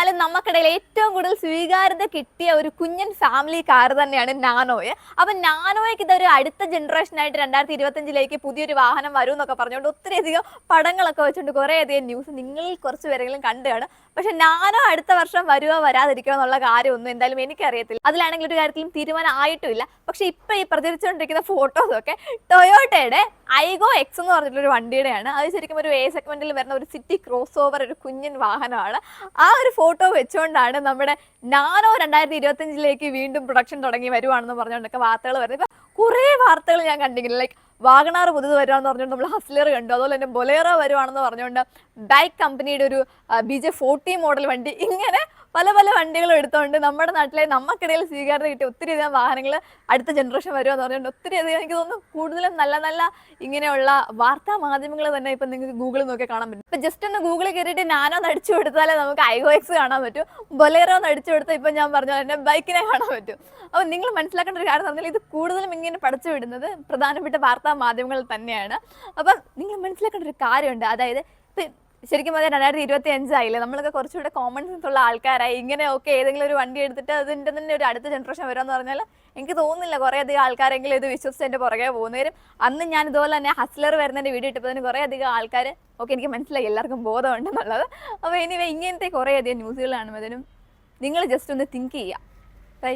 പറഞ്ഞാലും നമുക്കിടയിൽ ഏറ്റവും കൂടുതൽ സ്വീകാര്യത കിട്ടിയ ഒരു കുഞ്ഞൻ ഫാമിലി കാർ തന്നെയാണ് നാനോയ്. അപ്പം നാനോയ്ക്ക് ഇതൊരു അടുത്ത ജനറേഷനായിട്ട് രണ്ടായിരത്തി ഇരുപത്തഞ്ചിലേക്ക് പുതിയൊരു വാഹനം വരും എന്നൊക്കെ പറഞ്ഞുകൊണ്ട് ഒത്തിരിയധികം പടങ്ങളൊക്കെ വെച്ചുകൊണ്ട് കുറേയധികം ന്യൂസ് നിങ്ങളിൽ കുറച്ച് പേരെങ്കിലും കണ്ടുകാണ് പക്ഷെ ഞാനോ അടുത്ത വർഷം വരുമോ വരാതിരിക്കുമോ എന്നുള്ള കാര്യമൊന്നും എന്തായാലും എനിക്കറിയത്തില്ല. അതിലാണെങ്കിൽ ഒരു കാര്യത്തിലും തീരുമാനം ആയിട്ടുമില്ല. പക്ഷെ ഇപ്പൊ ഈ പ്രചരിച്ചുകൊണ്ടിരിക്കുന്ന ഫോട്ടോസ് ഒക്കെ ടൊയോട്ടയുടെ ഐഗോ എക്സ് എന്ന് പറഞ്ഞിട്ടുള്ള ഒരു വണ്ടിയുടെയാണ്. അത് ശരിക്കും ഒരു എ സെഗ്മെന്റിൽ വരുന്ന ഒരു സിറ്റി ക്രോസ് ഓവർ ഒരു കുഞ്ഞിൻ വാഹനമാണ്. ആ ഒരു ഫോട്ടോ വെച്ചുകൊണ്ടാണ് നമ്മുടെ നാനോ രണ്ടായിരത്തി ഇരുപത്തിയഞ്ചിലേക്ക് വീണ്ടും പ്രൊഡക്ഷൻ തുടങ്ങി വരുവാണെന്ന് പറഞ്ഞുകൊണ്ടൊക്കെ വാർത്തകൾ വരുന്നത്. ഇപ്പൊ കുറെ വാർത്തകൾ ഞാൻ കണ്ടിരിക്കുന്നു. ലൈക്ക് വാഗണാർ പുതിയത് വരുവാന്ന് പറഞ്ഞുകൊണ്ട് നമ്മൾ ഹസ്ലർ കണ്ടു. അതുപോലെ തന്നെ ബൊലേറോ വരുവാണെന്ന് പറഞ്ഞുകൊണ്ട് ബൈക്ക് കമ്പനിയുടെ ഒരു ബി ജെ ഫോർട്ടി മോഡൽ വണ്ടി ഇങ്ങനെ പല പല വണ്ടികളും എടുത്തുകൊണ്ട് നമ്മുടെ നാട്ടിലെ നമുക്കിടയിൽ സ്വീകാര്യത കിട്ടിയ ഒത്തിരി അധികം വാഹനങ്ങൾ അടുത്ത ജനറേഷൻ വരുമെന്ന് പറഞ്ഞുകൊണ്ട് ഒത്തിരി അധികം എനിക്ക് തോന്നുന്നു കൂടുതലും നല്ല നല്ല ഇങ്ങനെയുള്ള വാർത്താ മാധ്യമങ്ങൾ തന്നെ ഇപ്പം നിങ്ങൾക്ക് ഗൂഗിളിൽ നോക്കി കാണാൻ പറ്റും. ഇപ്പം ജസ്റ്റ് ഒന്ന് ഗൂഗിളിൽ കയറിയിട്ട് നാനോ നടിച്ചു കൊടുത്താലേ നമുക്ക് ഐഗോ എക്സ് കാണാൻ പറ്റും. ബൊലേറോ ഒന്ന് അടിച്ചു കൊടുത്താൽ ഇപ്പം ഞാൻ പറഞ്ഞ തന്നെ ബൈക്കിനെ കാണാൻ പറ്റും. അപ്പോൾ നിങ്ങൾ മനസ്സിലാക്കേണ്ട ഒരു കാര്യം പറഞ്ഞാൽ ഇത് കൂടുതലും ഇങ്ങനെ പഠിച്ചു വിടുന്നത് പ്രധാനപ്പെട്ട വാർത്താ മാധ്യമങ്ങൾ തന്നെയാണ്. അപ്പം നിങ്ങൾ മനസ്സിലാക്കേണ്ട ഒരു കാര്യമുണ്ട്. അതായത് ഇപ്പം ശരിക്കും അതെ രണ്ടായിരത്തി ഇരുപത്തി അഞ്ചായില്ലേ നമ്മളൊക്കെ കുറച്ചുകൂടെ കോമൺ സെൻസ് ഉള്ള ആൾക്കാരായി. ഇങ്ങനെ ഒക്കെ ഏതെങ്കിലും ഒരു വണ്ടി എടുത്തിട്ട് അതിന്റെ തന്നെ ഒരു അടുത്ത ജനറേഷൻ വരാന്ന് പറഞ്ഞാൽ എനിക്ക് തോന്നുന്നില്ല കുറേ അധികം ആൾക്കാരെങ്കിലും ഇത് വിശ്വസിച്ച് എന്റെ പുറകെ പോകുന്നവരും അന്ന് ഞാൻ ഇതുപോലെ തന്നെ ഹസ്ലർ വരുന്നതിന്റെ വീഡിയോ ഇട്ടപ്പോൾ കുറേ അധികം ആൾക്കാർ ഓക്കെ എനിക്ക് മനസ്സിലായി എല്ലാവർക്കും ബോധമുണ്ടെന്നുള്ളത്. അപ്പോൾ ഇനി ഇങ്ങനത്തെ കുറേ അധികം ന്യൂസുകൾ കാണുമ്പോഴത്തേനും നിങ്ങൾ ജസ്റ്റ് ഒന്ന് തിങ്ക് ചെയ്യുക. ബൈ